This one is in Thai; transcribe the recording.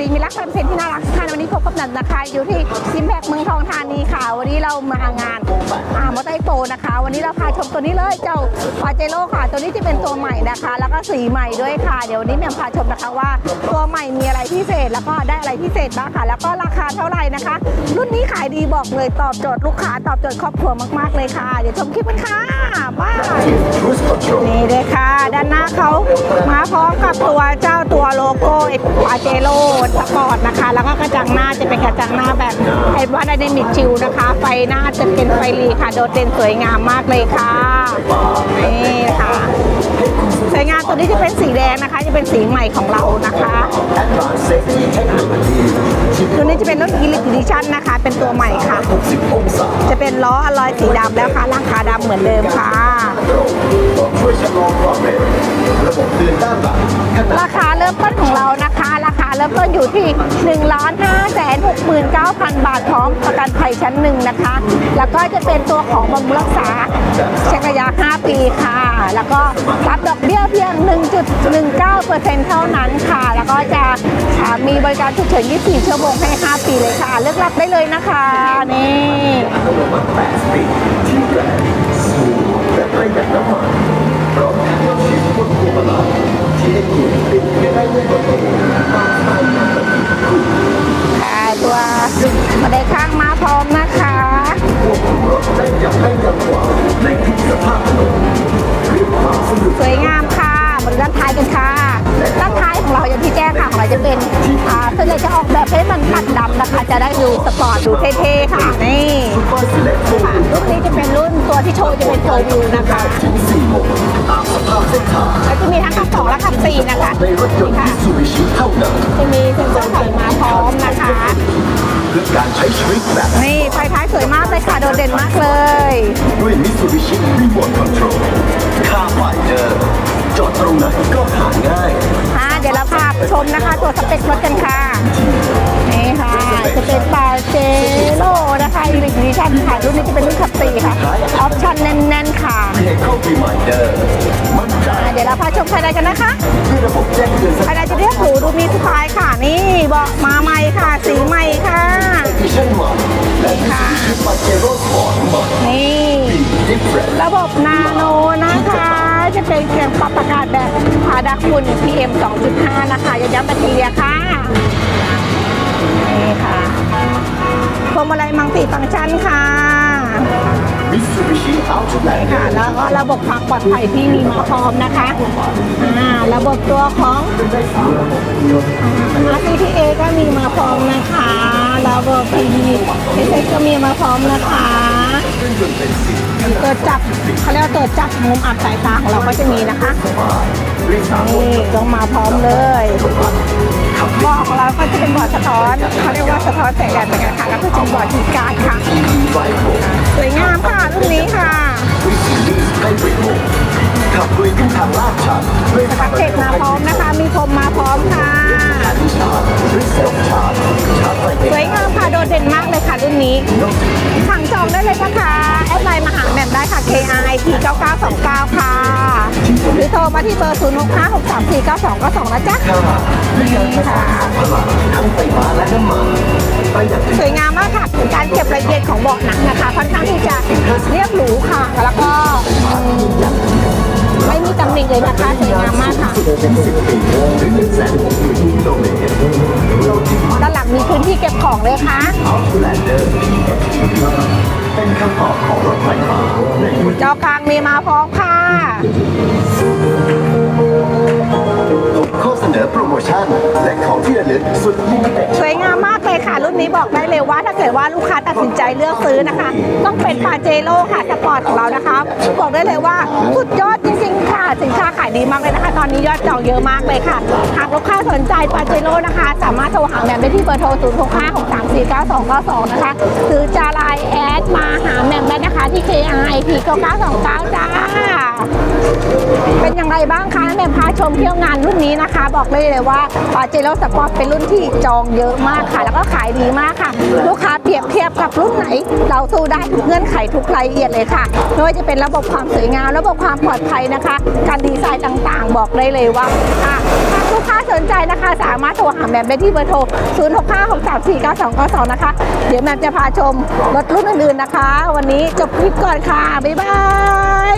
ดีมีรักแฟนเพลงที่น่ารักค่ะวันนี้พบกับนันนะคะ อยู่ที่ซิมแพกเมืองทองธานีค่ะ วันนี้เรามางานอ่ามอเตอร์ไซค์โปรนะคะ วันนี้เราพาชมตัวนี้เลยเจ้าปาเจโร่ค่ะ ตัวนี้จะเป็นตัวใหม่นะคะ แล้วก็สีใหม่ด้วยค่ะ เดี๋ยววันนี้แม่พาชมนะคะว่า ตัวใหม่มีอะไรพิเศษแล้วก็ได้อะไรพิเศษบ้างค่ะ แล้วก็ราคาเท่าไหร่นะคะ รุ่นนี้ขายดีบอกเลยตอบโจทย์ลูกค้าตอบโจทย์ครอบครัวมากๆเลยค่ะ เดี๋ยวชมคลิปกันค่ะบาย Cruise Control นี่เลยค่ะ ด้านหน้าเขามาพร้อมกับตัวเจ้า ตัวโลโก้อาเจโร่สปอร์ตนะคะ แล้วก็กระจังหน้าจะเป็นกระจังหน้าแบบไฮว่าไดนามิกชิลนะคะ ไฟหน้าจะเป็นไฟลีค่ะ โดดเด่นสวยงามมากเลยค่ะ นี่ค่ะสวยงามตัวนี้จะเป็นสีแดงนะคะ จะเป็นสีใหม่ของเรานะคะตัวนี้จะเป็นรถอีลิ t ดิชั่นนะคะ เป็นตัวใหม่ค่ะ จะเป็นล้ออลอยสีดำแล้วค่ะร่างคาดำเหมือนเดิมค่ะรงก็ช่วยชะลอความเร็วระบบเตือนด้านหลังขณะ ราคาเริ่มต้นของเรานะคะ ราคาเริ่มต้นอยู่ที่1 5 6 9 0 0 0บาทพร้อมประกันภัยชั้นหนึ่งนะคะ แล้วก็จะเป็นตัวของบำรุงรักษาเช็คระยะ 5 ปีค่ะ แล้วก็รับดอกเบี้ยเพียง 1.19%เท่านั้นค่ะ แล้วก็จะมีบริการฉุกเฉิน 24 ชั่วโมงให้ 5 ปีเลยค่ะ เลือกรับได้เลยนะคะ นี่ คุณติดไปได้ด้วยตัวมารขับขี่ของคุณค่ะตัวบันไดข้างมาพร้อมนะคะสวยงามค่ะบนด้านท้ายกันค่ะด้านท้ายของเราอย่างที่แจ้งค่ะของเราจะเป็นอ่าส่วนใหญ่จะออกแบบให้มันปัดดำนะคะ จะได้ดูสปอร์ตดูเท่ๆค่ะนี่ค่ะรุ่นนี้จะเป็นรุ่นตัวที่โชว์จะเป็นโชว์วิวนะคะ ถึง4โมงตามสภาพเส้นทางแล้วจะมีทั้งขับสองและขับสี่นะคะในรถยนต์ค่ะมิตซูบิชิเท่านั้นจะมีเซ็นเซอร์ถอยมาพร้อมนะคะเพื่อการใช้ชีวิตแบบนี่ไฟท้ายสวยมากเลยค่ะ โดดเด่นมากเลยด้วยมิตซูบิชิรีโมทคอนโทรลคาร์ไฟเดอร์จอดตรงไหนก็หาง่ายอ่าเดี๋ยวเราพาชมนะคะ ตัวสเปครถกันค่ะ นี่ค่ะจะเป็นปาเจโร่นะคะอีลิกดิชั่นค่ะรุ่นนี้จะเป็นรุ่นขับสี่ค่ะ ออปชั่นแน่นๆค่ะเ e เ c ิ e Reminder มั่นใจอ่าเดี๋ยวเราพาชมภายในกันนะคะด้วยระบบแจ้งเตือนสภายในจะเรียกหรูดูมีสไตล์ค่ะ นี่เบาะมาใหม่ค่ะ สีใหม่ค่ะถานใหม่และมิตซูบิชิปาเจโร่สปอร์ตใหม่นี่ดิฟเฟรนระบบนาโนนะคะ จะเป็นเครื่องปรับอากาศแบบพาดักฝุ่น PM 2.5 นะคะย้ำๆแบตเตอรี่ค่ะนี่ค่ะพวงมาลัยมังติฟังก์ชันค่ะ มิตซูบิชิอัลต์แลนค่ะแล้วก็ระบบความปลอดภัยที่มีมาพร้อมนะคะอ่าระบบตัวของ RCTA ก็มีมาพร้อมนะคะระบบ PV ก็มีมาพร้อมนะคะตัวจับเขาเรียกว่าตัวจับมุมอับสายตาของเราก็จะมีนะคะนี่ต้องมาพร้อมเลยบาะของเราก็จะเป็นบาะส อนเขาเรียกว่าสะท้อนแสงแดดเหมือนกันค่ะแล้วก็จะเป็นเบอดทีการ์ดค่ะ สวยงามค่ะรุ่นนี้ค่ะส์ไฮบริดโหมดขับลุยขึ้นทางลาดชันด้วยสปักเทคมาพร้อมนะคะ มีพรมมาพร้อมค่ะสวยงามค่ะโดดเด่นมาก รุ่นนี้ สั่งจองได้เลยนะคะแอดไลน์มาหาแหม่มได้ค่ะ KRIT 9929 ค่ะ หรือโทรมาที่เบอร์ 0 6 5 6 3 4 9 2 9 2นะจ๊ะนี่ค่ะพลังทั้งไฟฟ้าและน้ำมันประหยัดถึงสวยงามมากค่ะ การเก็บรายละเอียดของเบาะหนังนะคะ ค่อนข้างที่จะเรียบหรูค่ะ แล้วก็อืม ไม่มีตำหนิเลยนะคะสวยงามมากค่ะด้านหลังมีพื้นที่เก็บของเลยค่ะเอาทูแลนเดอร์เป็นคำตอบของรถไฟฟ้าคจอกลางมีมาพร้อมค่ะข้อเสนอโปรโมชั่นและของที่ระลึกสุดลิเต็ดสวยงามมากเลยค่ะ รุ่นนี้บอกได้เลยว่าถ้าเกิดว่าลูกค้าตัดสินใจเลือกซื้อนะคะ ต้องเป็นปาเจโร่ค่ะสปอร์ตของเรานะคะ บอกได้เลยว่า ดีมากเลยนะคะ ตอนนี้ยอดจองเยอะมากเลยค่ะ หากลูกค้าสนใจปาเจโร่นะคะ สามารถโทรหาแหม่มได้ที่เบอร์โทร 0 6 5 6 3 4 9 2 9 2 นะคะ หรือจะไลน์แอดมาหาแหม่มได้นะคะ ที่ KRIP 9929 จ้า เป็นยังไงบ้างคะแม่พาชมเที่ยวงานรุ่นนี้นะคะ บอกเลยเลยว่าปาเจโร่สปอร์ตเป็นรุ่นที่จองเยอะมากค่ะ แล้วก็ขายดีมากค่ะ ลูกค้าเปรียบเทียบกับรุ่นไหน เราสู้ได้ทุกเงื่อนไขทุกรายละเอียดเลยค่ะไม่ว่าจะเป็นระบบความสวยงาม ระบบความปลอดภัยนะคะ การดีไซน์ต่างๆ บอกได้เลยว่าอะถ้าลูกค้าสนใจนะคะ สามารถโทรหาแมมได้ที่เบอร์โทร 0 6 5 6 3 4 9 2 9 2 นะคะ เดี๋ยวแมมจะพาชมรถรุ่นอื่นๆนะคะ วันนี้จบคลิปก่อนค่ะ บ๊ายบาย